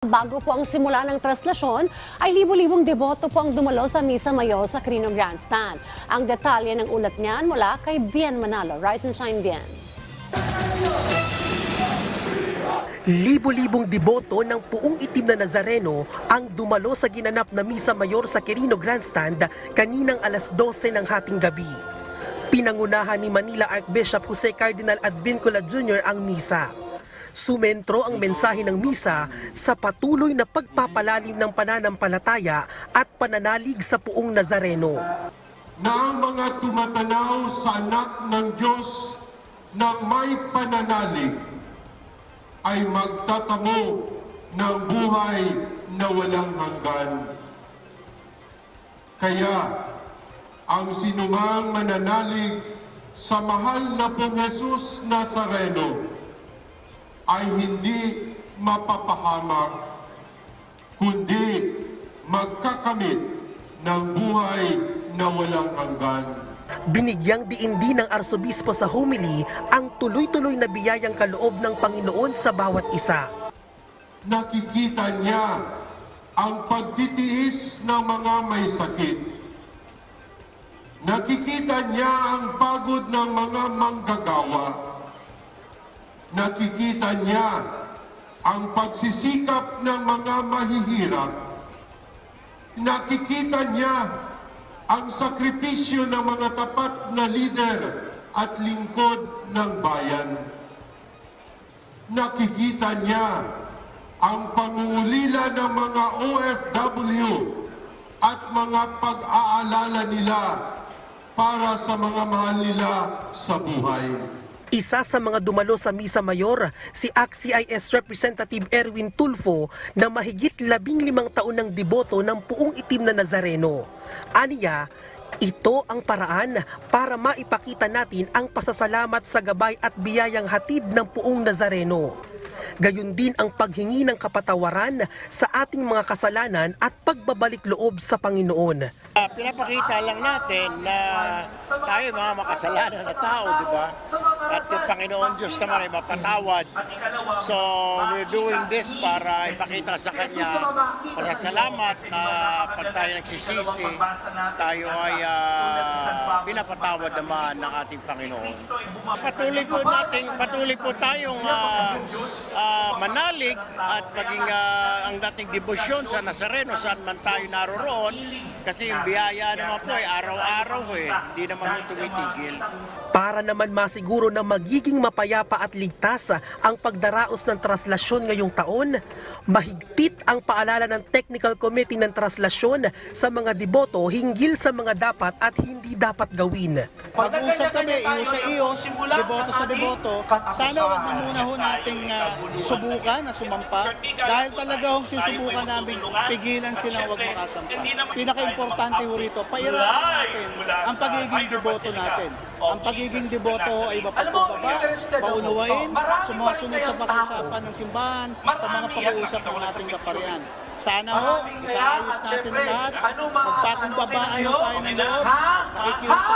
Bago po ang simula ng traslasyon, ay libo-libong deboto po ang dumalo sa Misa Mayor sa Crino Grandstand. Ang detalye ng ulat niyan mula kay Bien Manalo. Rise and shine, Bien. Libo-libong deboto ng puong itim na Nazareno ang dumalo sa ginanap na Misa Mayor sa Quirino Grandstand kaninang alas 12 ng hating gabi. Pinangunahan ni Manila Archbishop Jose Cardinal Advincula Jr. ang misa. Sumentro ang mensahe ng misa sa patuloy na pagpapalalim ng pananampalataya at pananalig sa puong Nazareno. na ang mga tumatanaw sa anak ng Diyos ng may pananalig ay magtatamo ng buhay na walang hanggan. Kaya, ang sinumang mananalig sa mahal na pong Jesus Nazareno ay hindi mapapahamak, kundi magkakamit ng buhay na walang hanggan. Binigyang diin din ng arsobispo sa homily ang tuloy-tuloy na biyayang kaloob ng Panginoon sa bawat isa. Nakikita niya ang pagtitiis ng mga may sakit. Nakikita niya ang pagod ng mga manggagawa. Nakikita niya ang pagsisikap ng mga mahihirap. Nakikita niya ang sakripisyo ng mga tapat na lider at lingkod ng bayan. Nakikita niya ang pangungulila ng mga OFW at mga pag-aalala nila para sa mga mahal nila sa buhay. Isa sa mga dumalo sa Misa Mayor, si ACT-CIS Representative Erwin Tulfo na mahigit labing limang taon ng deboto ng puong itim na Nazareno. Aniya, ito ang paraan para maipakita natin ang pasasalamat sa gabay at biyayang hatid ng puong Nazareno. Gayon din ang paghingi ng kapatawaran sa ating mga kasalanan at pagbabalik loob sa Panginoon. Ah, pinapakita lang natin na tayo mga makasalanan na tao, di ba? At yung Panginoon Diyos naman ay mapatawad. So, we're doing this para ipakita sa Kanya pasasalamat na pag tayo nagsisisi, tayo ay ah, pinapatawad naman ng ating Panginoon. Patuloy po natin, patuloy po tayong ah, ah, manalig at maging ah, ang dating debosyon sa Nazareno saan man tayo naroroon kasi yung biyaya naman po ay araw-araw eh, hindi naman tumitigil. Para naman masiguro na magiging mapayapa at ligtas ang pagdaraos ng traslasyon ngayong taon, mahigpit ang paalala ng Technical Committee ng Traslasyon sa mga deboto hinggil sa mga dapat at hindi dapat gawin. Pag-usap kami, iyo sa iyo, deboto sa deboto, sana wag na muna ho nating ah, subukan na sumampa. Dahil talaga hong susubukan namin pigilan silang wag makasampa. Pinaka-importante ho rito, pairaan natin ang pagiging deboto natin. Ang pagiging deboto ay mapagpababa, paunawain, sumusunod sa pakiusapan ng simbahan, sa mga pakiusap ng ating kaparian. Sana ho, isaayos natin lahat, magpakumbabaan ho tayo ng loob, nakikiusap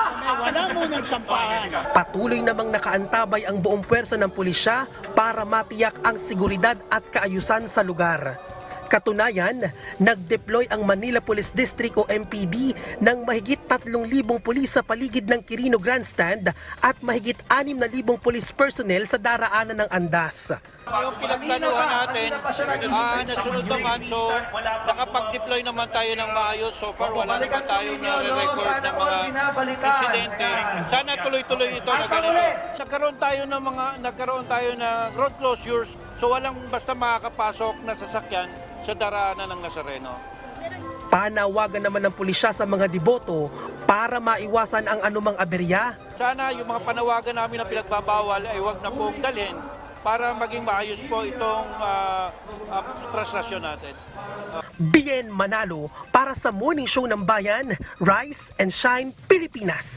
wala munang sampahan. Patuloy namang nakaantabay ang buong puwersa ng pulisya para matiyak ang seguridad at kaayusan sa lugar. Katunayan, nag-deploy ang Manila Police District o MPD ng mahigit 3,000 pulis sa paligid ng Quirino Grandstand at mahigit 6,000 police personnel sa daraanan ng Andas. Yung pinagplanuhan natin, ah, nasunod naman. So, nakapag-deploy naman tayo ng maayos. So far, wala naman tayong nare-record ng mga insidente. Sana tuloy-tuloy ito na ganito. Nagkaroon tayo ng mga, nagkaroon tayo ng road closures. So, walang basta makakapasok na sasakyan sa daraanan ng Nazareno. Panawagan naman ng pulisya sa mga deboto para maiwasan ang anumang aberya. Sana yung mga panawagan namin na pinagbabawal ay wag na pong dalhin para maging maayos po itong uh, traslasyon natin. Bien Manalo para sa Morning Show ng Bayan, Rise and Shine Pilipinas.